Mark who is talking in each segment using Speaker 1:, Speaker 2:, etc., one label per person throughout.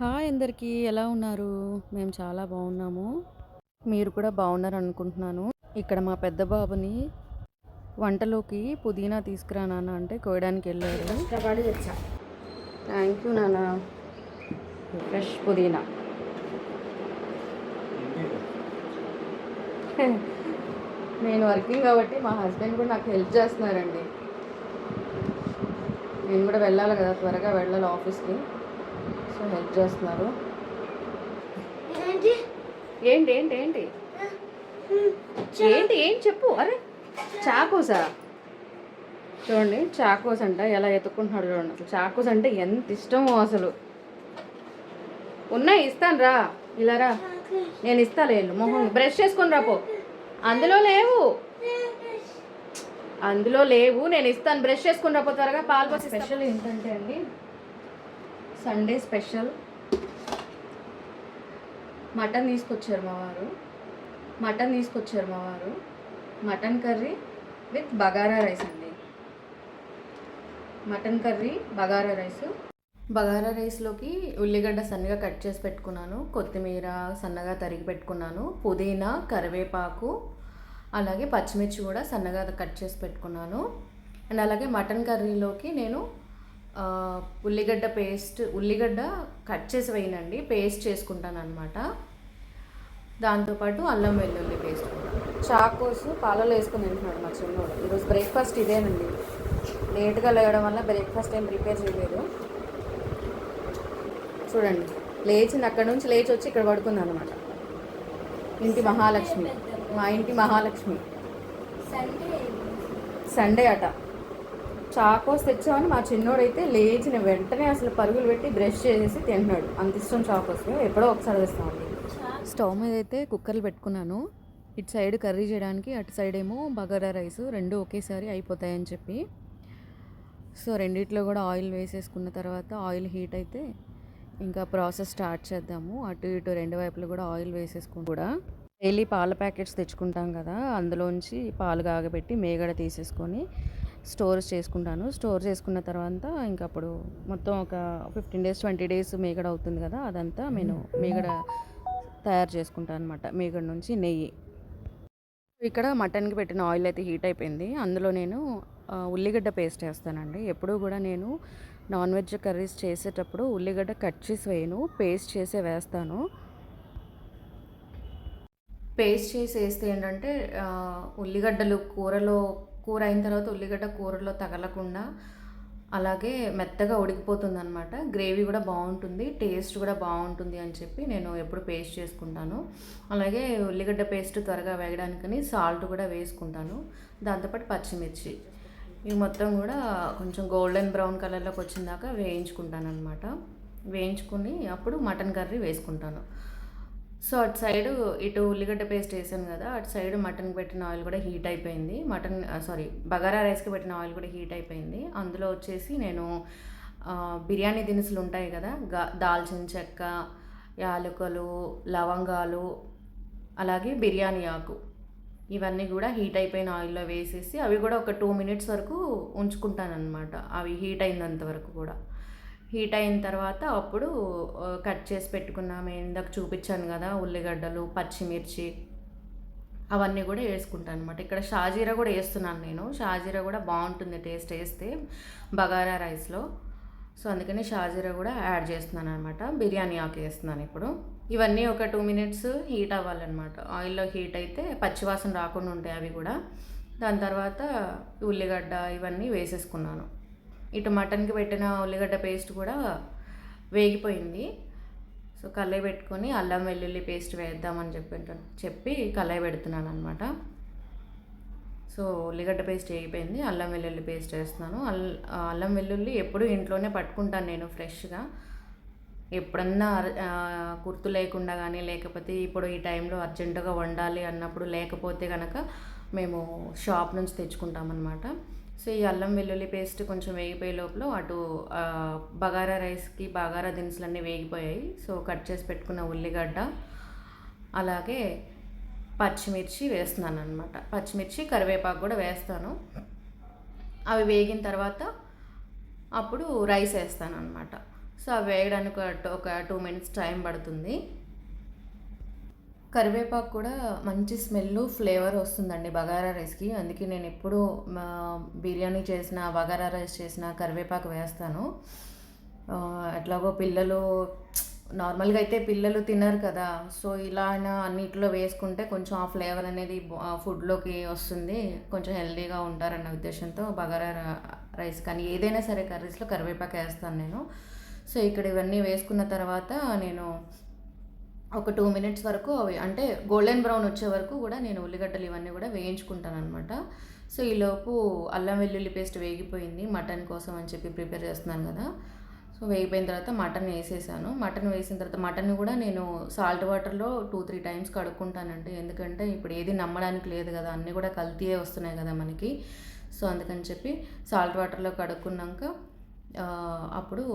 Speaker 1: Hi అందరికీ ఎలా ఉన్నారు? మేము చాలా బాగున్నాము. మీరు కూడా బాగున్నారు అనుకుంటున్నాను ఇక్కడ మా పెద్ద బాబుని వంటలోకి పుదీనా తీసుకురా నాన్న అంటే కోయడానికి వెళ్ళారు. థ్యాంక్ యూ నాన్న. ఫ్రెష్ పుదీనా. నేను వర్కింగ్ కాబట్టి మా హస్బెండ్ కూడా నాకు హెల్ప్ చేస్తున్నారండి. నేను కూడా వెళ్ళాలి కదా త్వరగా వెళ్ళాలి ఆఫీస్కి సో హెల్ప్ చేస్తున్నారు.
Speaker 2: ఏంటి?
Speaker 1: ఏంటి ఏంటి ఏంటి? ఏంటి ఏం చెప్పు? అరే చాకోసా? చూడండి చాకోస్ అంట ఎలా ఎత్తుకుంటున్నాడు చూడండి. అసలు చాకోస్ అంటే ఎంత ఇష్టమో అసలు. ఉన్నాయి ఇస్తాను రా. ఇలా రా. నేను ఇస్తాలే వెళ్ళు మొహం బ్రష్ చేసుకొని రాపో అందులో లేవు. అందులో లేవు. నేను ఇస్తాను. బ్రష్ చేసుకుని రాపో త్వరగా. పాలు పోసి స్పెషల్ ఏంటంటే అండి సండే స్పెషల్. మటన్ తీసుకొచ్చారు మా వారు. మటన్ తీసుకొచ్చారు మా వారు. Mutton curry with bagara rice అండి. Mutton curry bagara rice. Bagara రైస్లోకి ఉల్లిగడ్డ సన్నగా కట్ చేసి పెట్టుకున్నాను. కొత్తిమీర సన్నగా తరిగి పెట్టుకున్నాను. పుదీనా కరివేపాకు అలాగే పచ్చిమిర్చి కూడా సన్నగా కట్ చేసి పెట్టుకున్నాను. అండ్ అలాగే మటన్ కర్రీలోకి నేను ఉల్లిగడ్డ పేస్ట్ ఉల్లిగడ్డ కట్ చేసి వేయనండి పేస్ట్ చేసుకుంటాను అనమాట దాంతోపాటు అల్లం వెల్లుల్లి పేస్ట్ కూడా. చాకోస్ పాలలో వేసుకొని తింటున్నాడు మా చిన్నోడు ఈరోజు బ్రేక్ఫాస్ట్ ఇదేనండి. లేట్గా లేవడం వల్ల బ్రేక్ఫాస్ట్ ఏం ప్రిపేర్ చేయలేదు. చూడండి లేచింది అక్కడ నుంచి లేచి వచ్చి ఇక్కడ పడుకుంది అనమాట ఇంటి మహాలక్ష్మి. మా ఇంటి మహాలక్ష్మి.
Speaker 2: సండే
Speaker 1: సండే అట. చాకోస్ తెచ్చామని మా చిన్నోడైతే లేచిన వెంటనే అసలు పరుగులు పెట్టి బ్రష్ చేసేసి తింటున్నాడు అంత ఇష్టం చాకోస్. ఎప్పుడో ఒకసారి తెస్తామండి స్టవ్ మీద అయితే కుక్కర్లు పెట్టుకున్నాను. ఇటు సైడ్ కర్రీ చేయడానికి అటు సైడ్ ఏమో బగారా రైస్. రెండు ఒకేసారి అయిపోతాయని చెప్పి. సో రెండిట్లో కూడా ఆయిల్ వేసేసుకున్న తర్వాత ఆయిల్ హీట్ అయితే ఇంకా ప్రాసెస్ స్టార్ట్ చేద్దాము. అటు ఇటు రెండు వైపులు కూడా ఆయిల్ వేసేసుకుని కూడా. డైలీ పాల ప్యాకెట్స్ తెచ్చుకుంటాం కదా అందులోంచి పాలు కాగబెట్టి మేగడ తీసేసుకొని స్టోర్ చేసుకుంటాను. స్టోర్ చేసుకున్న తర్వాత ఇంకా అప్పుడు మొత్తం ఒక ఫిఫ్టీన్ డేస్ ట్వంటీ డేస్ మేగడ అవుతుంది కదా అదంతా నేను మేగడ తయారు చేసుకుంటాను అనమాట మేగడ నుంచి నెయ్యి. ఇక్కడ మటన్కి పెట్టిన ఆయిల్ అయితే హీట్ అయిపోయింది. అందులో నేను ఉల్లిగడ్డ పేస్ట్ వేస్తానండి. ఎప్పుడూ కూడా నేను నాన్ వెజ్ కర్రీస్ చేసేటప్పుడు ఉల్లిగడ్డ కట్ చేసి వేయను పేస్ట్ చేసే వేస్తాను. పేస్ట్ చేసి వేస్తే ఏంటంటే ఉల్లిగడ్డలు కూరలో కూర అయిన తర్వాత ఉల్లిగడ్డ కూరలో తగలకుండా అలాగే మెత్తగా ఉడికిపోతుంది అనమాట గ్రేవీ కూడా బాగుంటుంది టేస్ట్ కూడా బాగుంటుంది అని చెప్పి నేను ఎప్పుడు పేస్ట్ చేసుకుంటాను. అలాగే ఉల్లిగడ్డ పేస్ట్ త్వరగా వేయడానికని సాల్ట్ కూడా వేసుకుంటాను. దాంతోపాటు పచ్చిమిర్చి. ఇవి మొత్తం కూడా కొంచెం గోల్డెన్ బ్రౌన్ కలర్లోకి వచ్చిన దాకా వేయించుకుంటాను అనమాట వేయించుకుని అప్పుడు మటన్ కర్రీ వేసుకుంటాను. సో అటు సైడ్ ఇటు ఉల్లిగడ్డ పేస్ట్ వేసాను కదా అటు సైడ్ మటన్కి పెట్టిన ఆయిల్ కూడా హీట్ అయిపోయింది. మటన్ సారీ బగారా రైస్కి పెట్టిన ఆయిల్ కూడా హీట్ అయిపోయింది. అందులో వచ్చేసి నేను బిర్యానీ దినుసులు ఉంటాయి కదా గా- దాల్చిన చెక్క యాలకులు లవంగాలు అలాగే బిర్యానీ ఆకు ఇవన్నీ కూడా హీట్ అయిపోయిన ఆయిల్లో వేసేసి అవి కూడా ఒక టూ మినిట్స్ వరకు ఉంచుకుంటాను అనమాట అవి హీట్ అయినంత వరకు కూడా. హీట్ అయిన తర్వాత అప్పుడు కట్ చేసి పెట్టుకున్నాము ఇందాక చూపించాను కదా ఉల్లిగడ్డలు పచ్చిమిర్చి అవన్నీ కూడా వేసుకుంటాను అనమాట ఇక్కడ షాజీరా కూడా వేస్తున్నాను నేను. షాజీరా కూడా బాగుంటుంది టేస్ట్ వేస్తే బగారా రైస్లో. సో అందుకని షాజీరా కూడా యాడ్ చేస్తున్నాను అనమాట బిర్యానీ ఆకు వేస్తున్నాను ఇప్పుడు. ఇవన్నీ ఒక టూ మినిట్స్ హీట్ అవ్వాలన్నమాట. ఆయిల్లో హీట్ అయితే పచ్చివాసన రాకుండా ఉంటాయి అవి కూడా. దాని తర్వాత ఉల్లిగడ్డ ఇవన్నీ వేసేసుకున్నాను. ఇటు మటన్కి పెట్టిన ఉల్లిగడ్డ పేస్ట్ కూడా వేగిపోయింది. సో కళాయి పెట్టుకొని అల్లం వెల్లుల్లి పేస్ట్ వేద్దామని చెప్పి చెప్పి కళాయి పెడుతున్నాను అనమాట సో ఉల్లిగడ్డ పేస్ట్ వేగిపోయింది. అల్లం వెల్లుల్లి పేస్ట్ వేస్తున్నాను. అల్లం వెల్లుల్లి ఎప్పుడు ఇంట్లోనే పట్టుకుంటాను నేను ఫ్రెష్గా. ఎప్పుడన్నా గుర్తు లేకుండా కానీ లేకపోతే ఇప్పుడు ఈ టైంలో అర్జెంటుగా వండాలి అన్నప్పుడు లేకపోతే కనుక మేము షాప్ నుంచి తెచ్చుకుంటామన్నమాట. సో ఈ అల్లం వెల్లుల్లి పేస్ట్ కొంచెం వేగిపోయే లోపల అటు బగారా రైస్కి బగారా దినుసులన్నీ వేగిపోయాయి. సో కట్ చేసి పెట్టుకున్న ఉల్లిగడ్డ అలాగే పచ్చిమిర్చి వేస్తున్నాను అనమాట పచ్చిమిర్చి కరివేపాకు కూడా వేస్తాను. అవి వేగిన తర్వాత అప్పుడు రైస్ వేస్తాను అనమాట సో అవి వేయడానికి ఒక టూ మినిట్స్ టైం పడుతుంది. కరివేపాకు కూడా మంచి స్మెల్ ఫ్లేవర్ వస్తుందండి బగారా రైస్కి. అందుకే నేను ఎప్పుడు బిర్యానీ చేసిన బగారా రైస్ చేసిన కరివేపాకు వేస్తాను. ఎట్లాగో పిల్లలు నార్మల్గా అయితే పిల్లలు తినరు కదా. సో ఇలా అయినా అన్నిట్లో వేసుకుంటే కొంచెం ఆ ఫ్లేవర్ అనేది ఫుడ్లోకి వస్తుంది. కొంచెం హెల్దీగా ఉంటారన్న ఉద్దేశంతో బగారా రైస్ కానీ ఏదైనా సరే కర్రీస్లో కరివేపాకు వేస్తాను నేను. సో ఇక్కడ ఇవన్నీ వేసుకున్న తర్వాత నేను ఒక టూ మినిట్స్ వరకు అవి అంటే గోల్డెన్ బ్రౌన్ వచ్చే వరకు కూడా నేను ఉల్లిగడ్డలు ఇవన్నీ కూడా వేయించుకుంటాను అనమాట సో ఈలోపు అల్లం వెల్లుల్లి పేస్ట్ వేగిపోయింది మటన్ కోసం అని చెప్పి ప్రిపేర్ చేస్తున్నాను కదా. సో వేగిపోయిన తర్వాత మటన్ వేసేసాను. మటన్ వేసిన తర్వాత మటన్ కూడా నేను సాల్ట్ వాటర్లో టూ త్రీ టైమ్స్ కడుక్కుంటానండి. ఎందుకంటే ఇప్పుడు ఏది నమ్మడానికి లేదు కదా అన్నీ కూడా కల్తీయే వస్తున్నాయి కదా మనకి. సో అందుకని చెప్పి సాల్ట్ వాటర్లో కడుక్కున్నాక అప్పుడు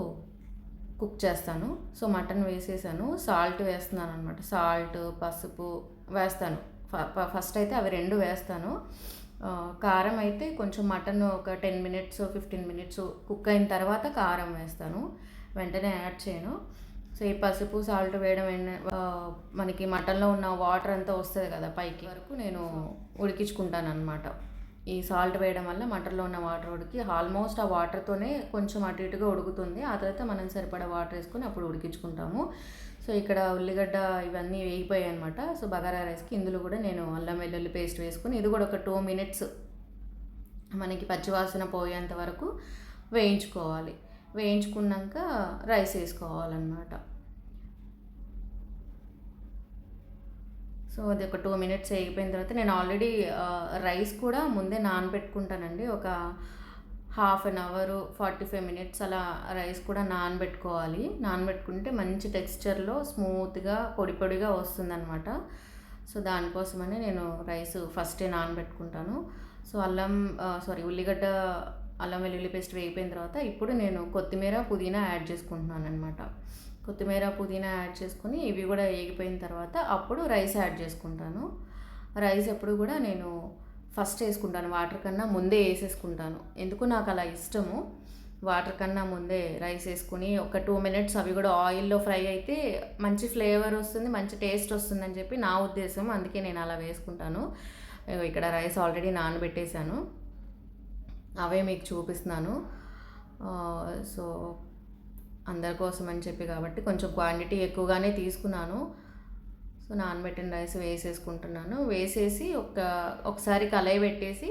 Speaker 1: కుక్ చేస్తాను. సో మటన్ వేసేసాను. సాల్ట్ వేస్తున్నాను అనమాట సాల్ట్ పసుపు వేస్తాను. ఫస్ట్ అయితే అవి రెండు వేస్తాను. కారం అయితే కొంచెం మటన్ ఒక ten minutes fifteen minutes cook అయిన తర్వాత కారం వేస్తాను. వెంటనే యాడ్ చేయను. సో ఈ పసుపు సాల్ట్ వేయడం మనకి మటన్లో ఉన్న వాటర్ అంతా వస్తుంది కదా పైకి వరకు నేను ఉడికించుకుంటాను అనమాట ఈ సాల్ట్ వేయడం వల్ల మటన్లో ఉన్న వాటర్ ఉడికి ఆల్మోస్ట్ ఆ వాటర్తోనే కొంచెం అటు ఇటుగా ఉడుకుతుంది. ఆ తర్వాత మనం సరిపడా వాటర్ వేసుకొని అప్పుడు ఉడికించుకుంటాము. సో ఇక్కడ ఉల్లిగడ్డ ఇవన్నీ వేగిపోయాయి అనమాట సో బగారా రైస్కి ఇందులో కూడా నేను అల్లం వెల్లుల్లి పేస్ట్ వేసుకుని ఇది కూడా ఒక టూ మినిట్స్ మనకి పచ్చివాసన పోయేంత వరకు వేయించుకోవాలి. వేయించుకున్నాక రైస్ వేసుకోవాలన్నమాట. సో అది ఒక టూ మినిట్స్ వేగిపోయిన తర్వాత నేను ఆల్రెడీ రైస్ కూడా ముందే నానబెట్టుకుంటానండి. ఒక half an hour forty five minutes అలా రైస్ కూడా నానబెట్టుకోవాలి. నానబెట్టుకుంటే మంచి టెక్స్చర్లో స్మూత్గా పొడి పొడిగా వస్తుందన్నమాట. సో దానికోసమని నేను రైస్ ఫస్టే నానబెట్టుకుంటాను. సో అల్లం సారీ ఉల్లిగడ్డ అల్లం వెల్లుల్లి పేస్ట్ వేగిపోయిన తర్వాత ఇప్పుడు నేను కొత్తిమీర పుదీనా యాడ్ చేసుకుంటున్నాను అనమాట కొత్తిమీర పుదీనా యాడ్ చేసుకుని ఇవి కూడా వేగిపోయిన తర్వాత అప్పుడు రైస్ యాడ్ చేసుకుంటాను. రైస్ ఎప్పుడు కూడా నేను ఫస్ట్ వేసుకుంటాను. వాటర్ కన్నా ముందే వేసేసుకుంటాను. ఎందుకు నాకు అలా ఇష్టము? వాటర్ కన్నా ముందే రైస్ వేసుకుని ఒక టూ మినిట్స్ అవి కూడా ఆయిల్లో ఫ్రై అయితే మంచి ఫ్లేవర్ వస్తుంది మంచి టేస్ట్ వస్తుందని చెప్పి నా ఉద్దేశం. అందుకే నేను అలా వేసుకుంటాను. ఇక్కడ రైస్ ఆల్రెడీ నానబెట్టేశాను. అవే మీకు చూపిస్తున్నాను. సో అందరి కోసం అని చెప్పి కాబట్టి కొంచెం క్వాంటిటీ ఎక్కువగానే తీసుకున్నాను. సో నానబెట్టిన రైస్ వేసేసుకుంటున్నాను. వేసేసి ఒక ఒకసారి కలయి పెట్టేసి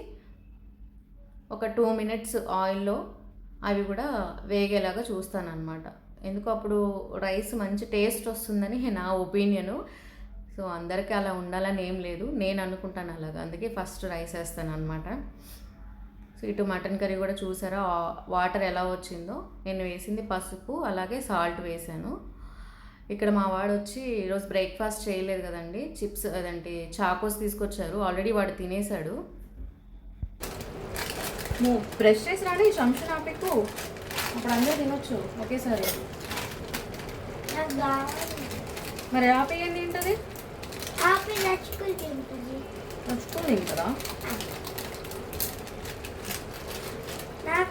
Speaker 1: ఒక టూ మినిట్స్ ఆయిల్లో అవి కూడా వేగేలాగా చూస్తాను అనమాట ఎందుకు అప్పుడు రైస్ మంచి టేస్ట్ వస్తుందని నా ఒపీనియను సో అందరికీ అలా ఉండాలని ఏం లేదు. నేను అనుకుంటాను అలాగా. అందుకే ఫస్ట్ రైస్ వేస్తాను అనమాట సో ఇటు మటన్ కర్రీ కూడా చూసారా? వాటర్ ఎలా వచ్చిందో. నేను వేసింది పసుపు అలాగే సాల్ట్ వేసాను. ఇక్కడ మా వాడు వచ్చి ఈరోజు బ్రేక్ఫాస్ట్ చేయలేదు కదండి. చిప్స్ అదంటే చాకోస్ తీసుకొచ్చారు. ఆల్రెడీ వాడు తినేశాడు. నువ్వు బ్రష్ చేసి రాడి శంషు నాపెక్కు. అప్పుడు అందరూ తినొచ్చు ఒకేసారి. మరి ఆపేయండి ఏంటది
Speaker 2: ఆపి నచ్చుకుని తింటుంది.
Speaker 1: నచ్చుతుంది కదా
Speaker 2: నా కరెంట్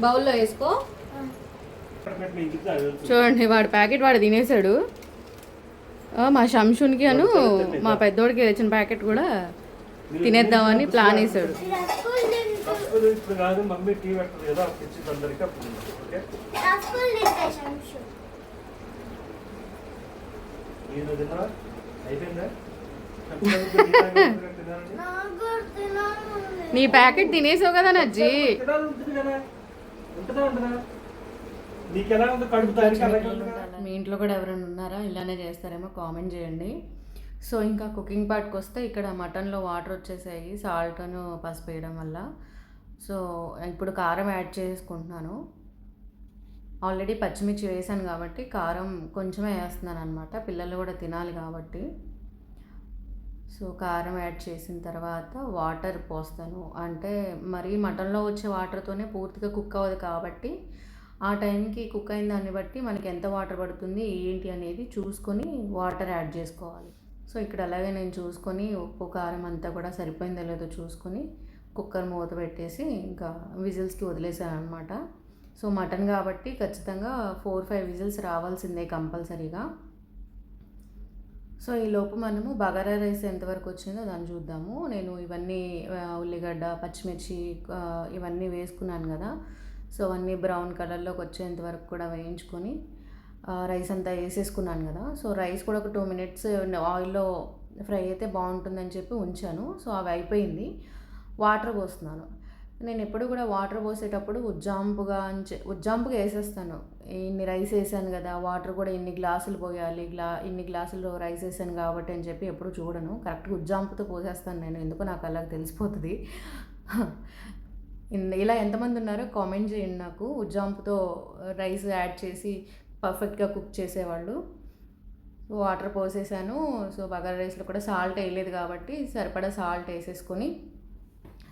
Speaker 1: బౌల్లో వేసుకో. చూడండి వాడు ప్యాకెట్ వాడు తినేసాడు. ఆ, మా శంషునికి అను మా పెద్దోడికి తెచ్చిన ప్యాకెట్ కూడా తినేద్దామని ప్లాన్ వేసాడు.
Speaker 3: అయిపోయిందా?
Speaker 1: నీ ప్యాకెట్ తినేసావు కదా నజ్జి. మీ ఇంట్లో కూడా ఎవరైనా ఉన్నారా? ఇలానే చేస్తారేమో కామెంట్ చేయండి. సో ఇంకా కుకింగ్ పార్ట్కి వస్తే ఇక్కడ మటన్లో వాటర్ వచ్చేసాయి సాల్ట్ను పసుపు వేయడం వల్ల. సో ఇప్పుడు కారం యాడ్ చేసుకుంటున్నాను. ఆల్రెడీ పచ్చిమిర్చి వేసాను కాబట్టి కారం కొంచెమే వేస్తున్నాను అనమాట పిల్లలు కూడా తినాలి కాబట్టి. సో కారం యాడ్ చేసిన తర్వాత వాటర్ పోస్తాను. అంటే మరి మటన్లో వచ్చే వాటర్తోనే పూర్తిగా కుక్ అవ్వదు కాబట్టి ఆ టైంకి కుక్ అయిన దాన్ని బట్టి మనకి ఎంత వాటర్ పడుతుంది ఏంటి అనేది చూసుకొని వాటర్ యాడ్ చేసుకోవాలి. సో ఇక్కడ అలాగే నేను చూసుకొని ఉప్పు కారం అంతా కూడా సరిపోయిందో లేదో చూసుకొని కుక్కర్ మూత పెట్టేసి ఇంకా విజిల్స్కి వదిలేసాను అనమాట సో మటన్ కాబట్టి ఖచ్చితంగా ఫోర్ ఫైవ్ విజిల్స్ రావాల్సిందే కంపల్సరీగా. సో ఈ లోపు మనము బగారా రైస్ ఎంతవరకు వచ్చిందో దాన్ని చూద్దాము. నేను ఇవన్నీ ఉల్లిగడ్డ పచ్చిమిర్చి ఇవన్నీ వేసుకున్నాను కదా. సో అవన్నీ బ్రౌన్ కలర్లోకి వచ్చేంత వరకు కూడా వేయించుకొని రైస్ అంతా వేసేసుకున్నాను కదా. సో రైస్ కూడా ఒక టూ మినిట్స్ ఆయిల్లో ఫ్రై అయితే బాగుంటుందని చెప్పి ఉంచాను. సో అవి అయిపోయింది. వాటర్ పోస్తున్నాను. నేను ఎప్పుడు కూడా వాటర్ పోసేటప్పుడు ఉజ్జాంపుగా అని ఉజ్జాంపుగా వేసేస్తాను. ఇన్ని రైస్ వేసాను కదా వాటర్ కూడా ఇన్ని గ్లాసులు పోయాలి గ్లా ఇన్ని గ్లాసులు రైస్ వేసాను కాబట్టి అని చెప్పి ఎప్పుడు చూడను. కరెక్ట్గా ఉజ్జాంపుతో పోసేస్తాను నేను ఎందుకు నాకు అలా తెలిసిపోతుంది. ఇలా ఎంతమంది ఉన్నారో కామెంట్ చేయండి నాకు. ఉజ్జాంపుతో రైస్ యాడ్ చేసి పర్ఫెక్ట్గా కుక్ చేసేవాళ్ళు. వాటర్ పోసేసాను. సో బగారా రైస్లో కూడా సాల్ట్ వేయలేదు కాబట్టి సరిపడా సాల్ట్ వేసేసుకొని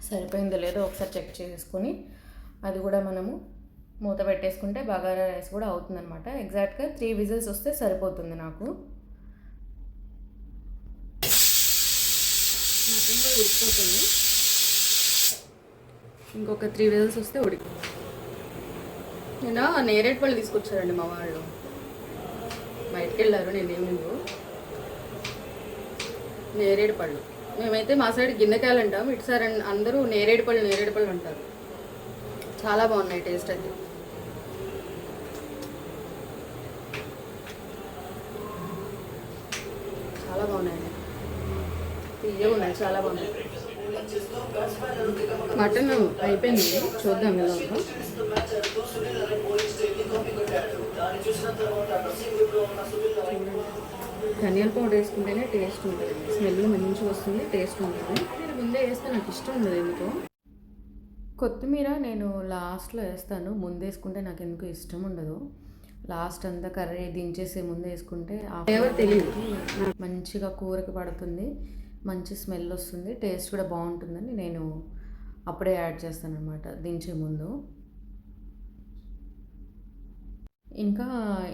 Speaker 1: సరిపోయిందో లేదో ఒకసారి చెక్ చేసుకొని అది కూడా మనము మూత పెట్టేసుకుంటే బగారా రైస్ కూడా అవుతుందన్నమాట. ఎగ్జాక్ట్గా త్రీ విజిల్స్ వస్తే సరిపోతుంది నాకు. మటన్ కూడా ఉడికిపోతుంది. ఇంకొక త్రీ విజిల్స్ వస్తే ఉడికి నేను నేరేడు పళ్ళు తీసుకొచ్చారండి మా వాళ్ళు. బయటికి వెళ్ళారు నేనేమిందో నేరేడు పళ్ళు. మేమైతే మా సైడ్ గిన్నెకాయలు అంటాం ఇటు సార్ అందరూ నేరేడు పళ్ళు నేరేడు పళ్ళు అంటారు. చాలా బాగున్నాయి టేస్ట్ అది చాలా బాగున్నాయండి తీయగా ఉన్నాయి చాలా బాగున్నాయి. మటన్ అయిపోయింది చూద్దాం ఎలా ఉందో. ధనియాల పౌడర్ వేసుకుంటేనే టేస్ట్ ఉంటుంది. స్మెల్ మంచిగా వస్తుంది టేస్ట్ ఉంటుంది. నేను ముందే వేస్తే నాకు ఇష్టం ఉండదు ఎందుకో. కొత్తిమీర నేను లాస్ట్లో వేస్తాను. ముందు వేసుకుంటే నాకు ఎందుకు ఇష్టం ఉండదు. లాస్ట్ అంతా కర్రీ దించేసి ముందు వేసుకుంటే ఫ్లేవర్ తెలియదు మంచిగా కూరకి పడుతుంది. మంచి స్మెల్ వస్తుంది. టేస్ట్ కూడా బాగుంటుందని నేను అప్పుడే యాడ్ చేస్తాను అనమాట దించే ముందు. ఇంకా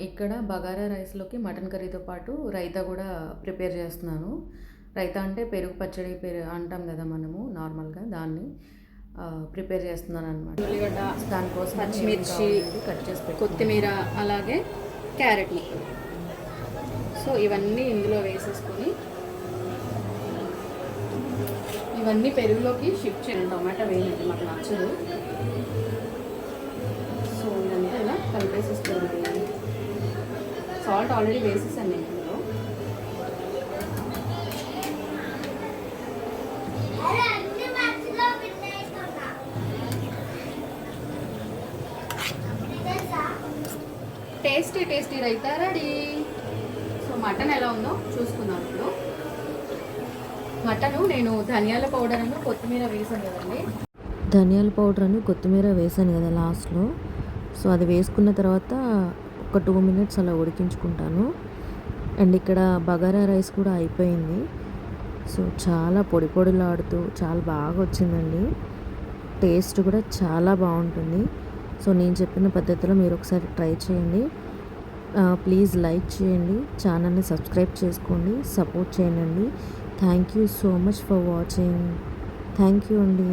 Speaker 1: ఇక్కడ బగారా రైస్లోకి మటన్ కర్రీతో పాటు రైతా కూడా ప్రిపేర్ చేస్తున్నాను. రైతా అంటే పెరుగు పచ్చడి పెరుగు అంటాం కదా మనము నార్మల్గా దాన్ని. ప్రిపేర్ చేస్తున్నాను అనమాట
Speaker 4: ఉల్లిగడ్డ
Speaker 1: దానికోసం
Speaker 4: పచ్చిమిర్చి,
Speaker 1: కట్ చేసి.
Speaker 4: కొత్తిమీర అలాగే క్యారెట్ ముక్కలు. సో ఇవన్నీ ఇందులో వేసేసుకొని ఇవన్నీ పెరుగులోకి షిఫ్ట్ చేయండి. టమాటా వేయండి మాకు నచ్చదు. సో ఇదంతా ఇలా కలిపేసేసుకోండి సాల్ట్ ఆల్రెడీ వేసేసాను నేను ఇందులో
Speaker 2: అరే అన్ని మధ్యలో పెట్టేస్తున్నా తెలుసా
Speaker 4: tasty tasty raita ready so mutton ఎలా ఉందో చూసుకున్నాను ఇప్పుడు. మటను నేను ధనియాల పౌడర్ అను కొత్తిమీర వేసాను కదండి.
Speaker 5: ధనియాల పౌడర్ అని కొత్తిమీర వేసాను కదా లాస్ట్లో సో అది వేసుకున్న తర్వాత ఒక టూ మినిట్స్ అలా ఉడికించుకుంటాను. అండ్ ఇక్కడ బగారా రైస్ కూడా అయిపోయింది. సో చాలా పొడి పొడిలాడుతూ చాలా బాగా వచ్చిందండి. టేస్ట్ కూడా చాలా బాగుంటుంది. సో నేను చెప్పిన పద్ధతిలో మీరు ఒకసారి ట్రై చేయండి. ప్లీజ్ లైక్ చేయండి. ఛానల్ని సబ్స్క్రైబ్ చేసుకోండి. సపోర్ట్ చేయండి. Thank you so much for watching thank you అండి.